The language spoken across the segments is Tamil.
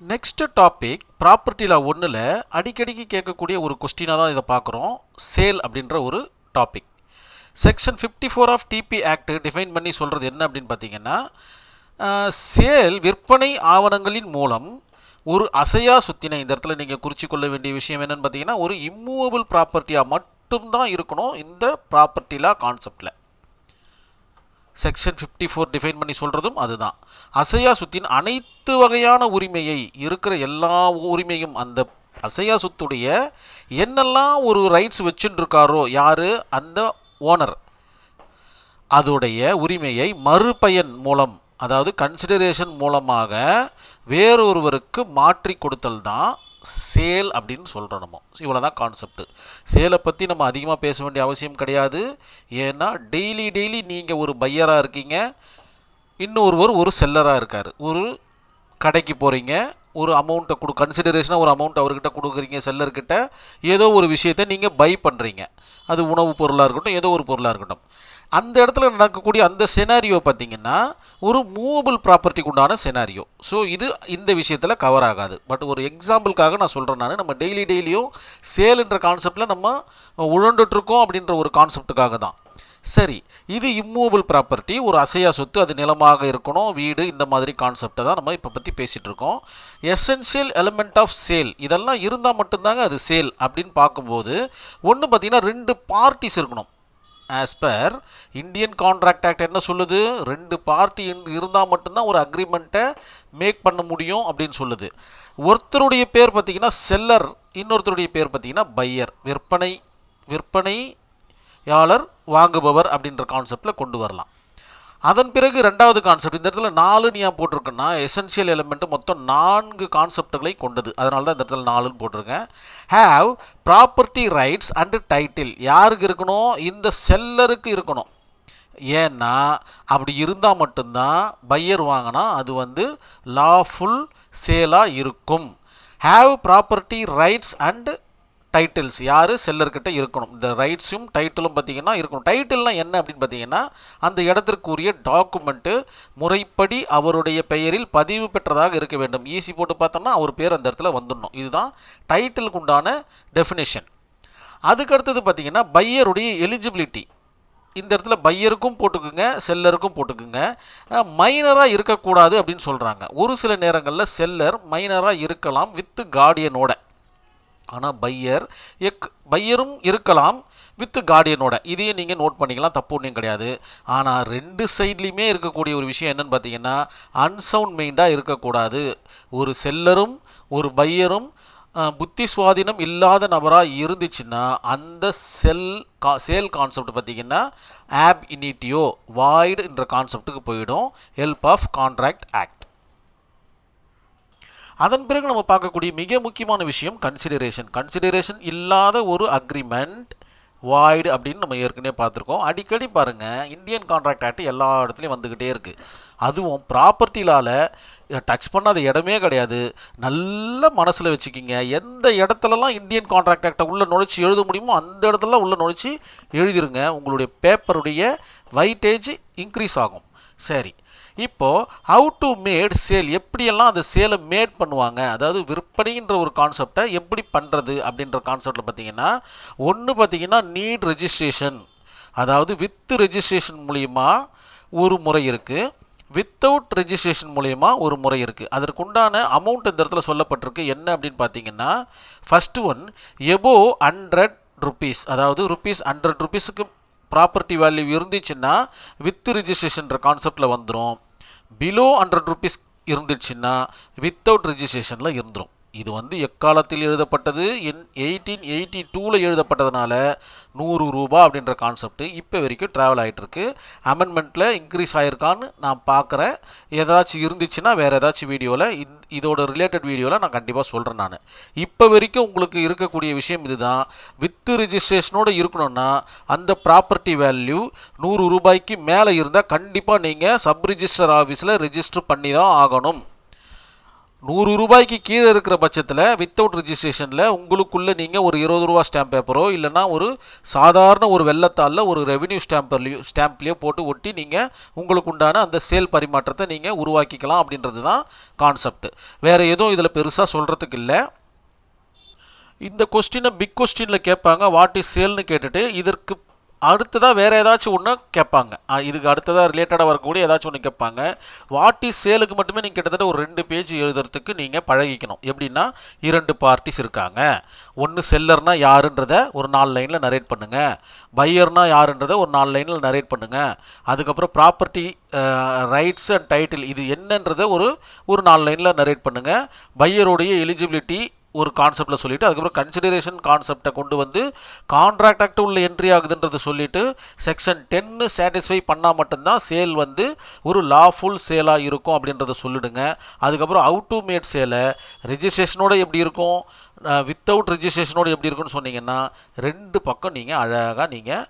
நெக்ஸ்ட் டாபிக் ப்ராப்பர்ட்டியில் ஒன்றில் அடிக்கடிக்கு கேட்கக்கூடிய ஒரு கொஸ்டினாக தான் இதை பார்க்குறோம். சேல் அப்படின்ற ஒரு topic section fifty four of TP act define பண்ணி சொல்கிறது என்ன அப்படின்னு பார்த்தீங்கன்னா சேல் விற்பனை ஆவணங்களின் மூலம் ஒரு அசையா சொத்தினை இந்த இடத்துல நீங்கள் குறித்து கொள்ள வேண்டிய விஷயம் என்னென்னு பார்த்தீங்கன்னா ஒரு இம்மூவபிள் ப்ராப்பர்ட்டியாக மட்டும்தான் இருக்கணும் இந்த ப்ராப்பர்ட்டிலா கான்செப்டில் செக்ஷன் ஃபிஃப்டி ஃபோர் டிஃபைன் பண்ணி சொல்கிறதும் அதுதான். அசையா சொத்தின் அனைத்து வகையான உரிமையை இருக்கிற எல்லா உரிமையும் அந்த அசையா சொத்துடைய என்னெல்லாம் ஒரு ரைட்ஸ் வச்சுட்டு யார்? அந்த ஓனர் அதோடைய உரிமையை மறுபயன் மூலம் அதாவது கன்சிடரேஷன் மூலமாக வேறொருவருக்கு மாற்றி கொடுத்தல் தான் சேல் அப்படின்னு சொல்கிறோம் நம்ம. இவ்வளோ தான் கான்செப்ட் சேலை பற்றி நம்ம அதிகமாக பேச வேண்டிய அவசியம் கிடையாது. ஏன்னா டெய்லி டெய்லி நீங்கள் ஒரு பையராக இருக்கீங்க. இன்னொருவர் ஒரு செல்லராக இருக்கார். ஒரு கடைக்கு போகிறீங்க ஒரு அமௌண்ட்டை கொடு கன்சிடரேஷனாக ஒரு அமௌண்ட் அவர்கிட்ட கொடுக்குறீங்க செல்லர்கிட்ட ஏதோ ஒரு விஷயத்தை நீங்கள் பை பண்ணுறீங்க அது உணவு பொருளாக இருக்கட்டும் ஏதோ ஒரு பொருளாக இருக்கட்டும். அந்த இடத்துல நடக்கக்கூடிய அந்த செனாரியோ பார்த்தீங்கன்னா ஒரு மூவபிள் ப்ராப்பர்ட்டிக்கு உண்டான செனாரியோ ஸோ இது இந்த விஷயத்தில் கவர் ஆகாது. பட் ஒரு எக்ஸாம்பிளுக்காக நான் சொல்கிறேன் நான். நம்ம டெய்லி டெய்லியும் சேல்ன்ற கான்செப்டில் நம்ம உழண்டுட்ருக்கோம் அப்படின்ற ஒரு கான்செப்ட்டுக்காக தான். சரி இது இம்மூவபிள் ப்ராப்பர்ட்டி ஒரு அசையா சொத்து அது நிலமாக இருக்கணும். வீடு இந்த மாதிரி கான்செப்டை தான் நம்ம இப்போ பற்றி பேசிகிட்டு இருக்கோம். எசென்ஷியல் எலிமெண்ட் ஆஃப் சேல் இதெல்லாம் இருந்தால் மட்டும்தாங்க அது சேல் அப்படின்னு பார்க்கும்போது ஒன்று பார்த்தீங்கன்னா ரெண்டு பார்ட்டிஸ் இருக்கணும். As per Indian contract act என்ன சொல்லுது? ரெண்டு பார்ட்டி இருந்தால் மட்டும்தான் ஒரு அக்ரிமெண்ட்டை மேக் பண்ண முடியும் அப்படின்னு சொல்லுது. ஒருத்தருடைய பேர் பார்த்தீங்கன்னா செல்லர் இன்னொருத்தருடைய பேர் பார்த்திங்கன்னா பையர் விற்பனை விற்பனையாளர் வாங்குபவர் அப்படின்ற கான்செப்டில் கொண்டு வரலாம். அதன் பிறகு ரெண்டாவது கான்செப்ட் இந்த இடத்துல நாலுன்னு ஏன் போட்டிருக்குன்னா எசென்ஷியல் எலிமெண்ட்டு மொத்தம் நான்கு கான்செப்டுகளை கொண்டது. அதனால தான் இந்த இடத்துல நாலுன்னு போட்டிருக்கேன். Have property rights and title யாருக்கு இருக்கணும்? இந்த செல்லருக்கு இருக்கணும். ஏன்னா அப்படி இருந்தால் மட்டும்தான் பையர் வாங்கினா அது வந்து லாஃபுல் சேலாக இருக்கும். Have property rights and titles யார்? செல்லர்கிட்ட இருக்கணும். இந்த ரைட்ஸும் டைட்டிலும் பார்த்தீங்கன்னா இருக்கணும். டைட்டில்னால் என்ன அப்படின்னு பார்த்தீங்கன்னா அந்த இடத்திற்குரிய டாக்குமெண்ட்டு முறைப்படி அவருடைய பெயரில் பதிவு பெற்றதாக இருக்க வேண்டும். ஈஸி போட்டு பார்த்தோம்னா அவர் பேர் அந்த இடத்துல வந்துடணும். இதுதான் டைட்டிலுக்கு உண்டான டெஃபினேஷன் அதுக்கு அடுத்தது பார்த்தீங்கன்னா பையருடைய எலிஜிபிலிட்டி இந்த இடத்துல பையருக்கும் போட்டுக்குங்க செல்லருக்கும் போட்டுக்குங்க. மைனராக இருக்கக்கூடாது அப்படின்னு சொல்கிறாங்க ஒரு சில நேரங்களில் செல்லர் மைனராக இருக்கலாம் வித்து கார்டியனோட ஆனால் பையர் எக் பையரும் இருக்கலாம் வித் கார்டியனோட இதையும் நீங்கள் நோட் பண்ணிக்கலாம் தப்பு ஒன்றும் கிடையாது. ஆனால் ரெண்டு சைட்லேயுமே இருக்கக்கூடிய ஒரு விஷயம் என்னன்னு பார்த்தீங்கன்னா அன்சவுண்ட் மெயின்டாக இருக்கக்கூடாது. ஒரு செல்லரும் ஒரு பையரும் புத்தி சுவாதீனம் இல்லாத நபராக இருந்துச்சுன்னா அந்த செல் கா சேல் கான்செப்ட் பார்த்தீங்கன்னா ஆப் இனிட்டியோ வாய்டு என்ற கான்செப்ட்டுக்கு போயிடும். ஹெல்ப் ஆஃப் கான்ட்ராக்ட் ஆக்ட் அதன் பிறகு நம்ம பார்க்கக்கூடிய மிக முக்கியமான விஷயம் கன்சிடரேஷன் கன்சிடரேஷன் இல்லாத ஒரு அக்ரிமெண்ட் வாய்டு அப்படின்னு நம்ம ஏற்கனவே பார்த்துருக்கோம். அடிக்கடி பாருங்கள் இந்தியன் கான்ட்ராக்ட் ஆக்ட் எல்லா இடத்துலையும் வந்துக்கிட்டே இருக்குது அதுவும் ப்ராப்பர்ட்டிலால் டச் பண்ணாத இடமே கிடையாது. நல்ல மனசில் வச்சுக்கிங்க. எந்த இடத்துலலாம் இந்தியன் கான்ட்ராக்ட் ஆக்டை உள்ளே நுழைச்சி எழுத முடியுமோ அந்த இடத்துலலாம் உள்ளே நுழைச்சி எழுதிருங்க. உங்களுடைய பேப்பருடைய வைட்டேஜ் இன்க்ரீஸ் ஆகும். சரி. இப்போது ஹவு டு மேட் சேல் எப்படியெல்லாம் அந்த சேலை மேட் பண்ணுவாங்க? அதாவது விற்பனைன்ற ஒரு கான்செப்டை எப்படி பண்ணுறது அப்படின்ற கான்செப்டில் பார்த்தீங்கன்னா ஒன்று பார்த்தீங்கன்னா நீட் ரெஜிஸ்ட்ரேஷன் அதாவது வித் ரெஜிஸ்ட்ரேஷன் மூலிமா ஒரு முறை இருக்குது வித்தவுட் ரெஜிஸ்ட்ரேஷன் மூலயமா ஒரு முறை இருக்குது அதற்குண்டான அமௌண்ட் இந்த இடத்துல சொல்லப்பட்டிருக்கு. என்ன அப்படின்னு பார்த்தீங்கன்னா first one above hundred rupees அதாவது ருபீஸ் ஹண்ட்ரட் ருபீஸுக்கு ப்ராப்பர்ட்டி வேல்யூ இருந்துச்சுன்னா வித் ரிஜிஸ்ட்ரேஷன்ற கான்செப்டில் வந்துடும் பிலோ ஹண்ட்ரட் ருபீஸ் இருந்துச்சுன்னா வித்தவுட் ரிஜிஸ்ட்ரேஷனில் இருந்துடும் இது வந்து எக்காலத்தில் எழுதப்பட்டது? என் எயிட்டீன் எயிட்டி டூவில் எழுதப்பட்டதுனால நூறு ரூபா அப்படின்ற கான்செப்ட் இப்போ வரைக்கும் ட்ராவல் ஆகிட்டுருக்கு அமெண்ட்மெண்ட்டில் இன்க்ரீஸ் ஆகிருக்கான்னு நான் பார்க்குறேன் ஏதாச்சும் இருந்துச்சுன்னா வேறு ஏதாச்சும் வீடியோவில் இதோட ரிலேட்டட் வீடியோவில் நான் கண்டிப்பாக சொல்கிறேன் நான். இப்போ வரைக்கும் உங்களுக்கு இருக்கக்கூடிய விஷயம் இதுதான். வித்து ரிஜிஸ்ட்ரேஷனோடு இருக்கணும்னா அந்த ப்ராப்பர்ட்டி வேல்யூ நூறு ரூபாய்க்கு மேலே இருந்தால் கண்டிப்பாக நீங்கள் சப் ரிஜிஸ்டர் ஆஃபீஸில் ரிஜிஸ்டர் பண்ணி தான் ஆகணும். நூறு ரூபாய்க்கு கீழே இருக்கிற பட்சத்தில் வித்தவுட் ரிஜிஸ்ட்ரேஷனில் உங்களுக்குள்ளே நீங்கள் ஒரு இருபது ரூபா ஸ்டாம்ப் பேப்பரோ இல்லைனா ஒரு சாதாரண ஒரு வெள்ளத்தாளில் ஒரு ரெவென்யூ ஸ்டாம்பர்லையோ ஸ்டாம்ப்லேயோ போட்டு ஒட்டி நீங்கள் உங்களுக்கு உண்டான அந்த சேல் பரிமாற்றத்தை நீங்கள் உருவாக்கிக்கலாம் அப்படின்றது தான் கான்செப்ட் வேறு எதுவும் இதில் பெருசாக சொல்கிறதுக்கு இல்லை. இந்த கொஸ்டினை பிக் கொஸ்டினில் கேட்பாங்க வாட் இஸ் சேல்னு கேட்டுட்டு இதற்கு அடுத்ததாக வேறு ஏதாச்சும் ஒன்று கேட்பாங்க. இதுக்கு அடுத்ததாக ரிலேட்டடாக வரக்கூடிய ஏதாச்சும் ஒன்று கேட்பாங்க. வாட் இஸ் சேலுக்கு மட்டுமே நீங்கள் கிட்டத்தட்ட ஒரு ரெண்டு பேஜ் எழுதுறதுக்கு நீங்கள் பழகிக்கணும். எப்படின்னா இரண்டு பார்ட்டிஸ் இருக்காங்க. ஒன்று செல்லர்னா யாருன்றத ஒரு நாலு லைனில் நரேட் பண்ணுங்கள் பையர்னா யாருன்றதை ஒரு நாலு லைனில் நரேட் பண்ணுங்கள் அதுக்கப்புறம் ப்ராப்பர்ட்டி ரைட்ஸ் அண்ட் டைட்டில் இது என்னன்றதை ஒரு ஒரு நாலு லைனில் நரேட் பண்ணுங்கள் பையருடைய எலிஜிபிலிட்டி ஒரு கான்செப்டில் சொல்லிவிட்டு அதுக்கப்புறம் கன்சிடரேஷன் கான்செப்டை கொண்டு வந்து கான்ட்ராக்ட் ஆக்ட் உள்ள என்ட்ரி ஆகுதுன்றதை சொல்லிவிட்டு செக்ஷன் டென்னு சாட்டிஸ்ஃபை பண்ணால் மட்டும்தான் சேல் வந்து ஒரு லாஃபுல் சேலாக இருக்கும் அப்படின்றத சொல்லிடுங்க. அதுக்கப்புறம் அவுட் டு மேட் சேலை ரிஜிஸ்ட்ரேஷனோட எப்படி இருக்கும்? வித்தவுட் ரிஜிஸ்ட்ரேஷனோட எப்படி இருக்கும்னு சொன்னீங்கன்னா ரெண்டு பக்கம் நீங்கள் அழகாக நீங்கள்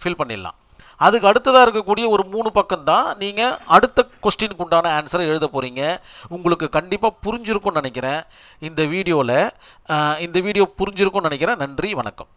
ஃபில் பண்ணிடலாம். அதுக்கு அடுத்ததாக இருக்கக்கூடிய ஒரு மூணு பக்கம் தான் நீங்கள் அடுத்த கொஸ்டினுக்கு உண்டான ஆன்சரை எழுத போகிறீங்க உங்களுக்கு கண்டிப்பாக புரிஞ்சிருக்கும்னு நினைக்கிறேன். இந்த வீடியோவில் இந்த வீடியோ புரிஞ்சிருக்கும்னு நினைக்கிறேன். நன்றி வணக்கம்.